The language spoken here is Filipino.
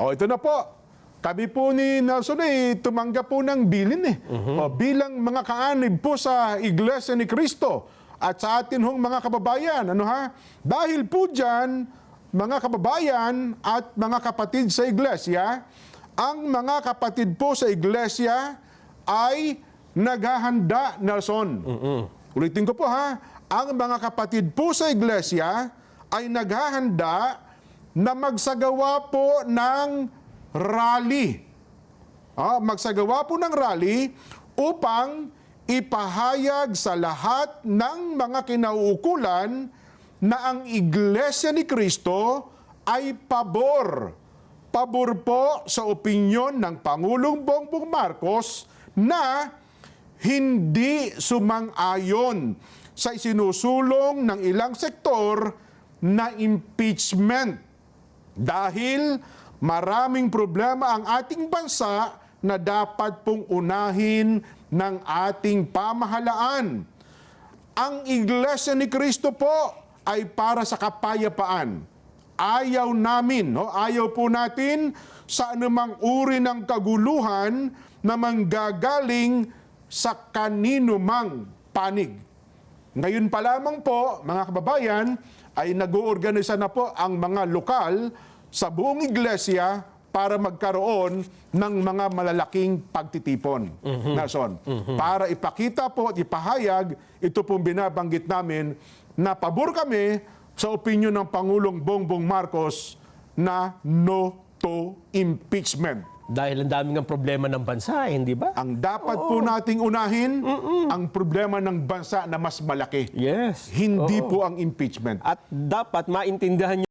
O, ito na po. Kami po ni Nelson eh, tumanggap po ng bilin eh. O, bilang mga kaanib po sa Iglesia ni Cristo at sa atin hong mga kababayan. Ano ha? Dahil po dyan, mga kababayan at mga kapatid sa Iglesia, ang mga kapatid po sa Iglesia ay naghahanda, Nelson. Ulitin ko po ha, ang mga kapatid po sa Iglesia ay naghahanda na magsagawa po ng rally. Ah, magsagawa po ng rally upang ipahayag sa lahat ng mga kinauukulan na ang Iglesia ni Kristo ay pabor. Pabor po sa opinyon ng Pangulong Bongbong Marcos na hindi sumang-ayon sa isinusulong ng ilang sektor na impeachment dahil maraming problema ang ating bansa na dapat pong unahin ng ating pamahalaan. Ang Iglesia ni Kristo po ay para sa kapayapaan. Ayaw namin, no? ayaw po natin sa anumang uri ng kaguluhan na manggagaling sa kanino mang panig. Ngayon pa lamang po, mga kababayan, ay nag-uorganisa na po ang mga lokal sa buong iglesia para magkaroon ng mga malalaking pagtitipon. Nason, para ipakita po at ipahayag, ito pong binabanggit namin, na pabor kami sa opinion ng Pangulong Bongbong Marcos na no to impeachment. Dahil ang daming ang problema ng bansa, eh, hindi ba? Ang dapat po nating unahin, ang problema ng bansa na mas malaki. Yes. Hindi Oo. po ang impeachment. At dapat maintindihan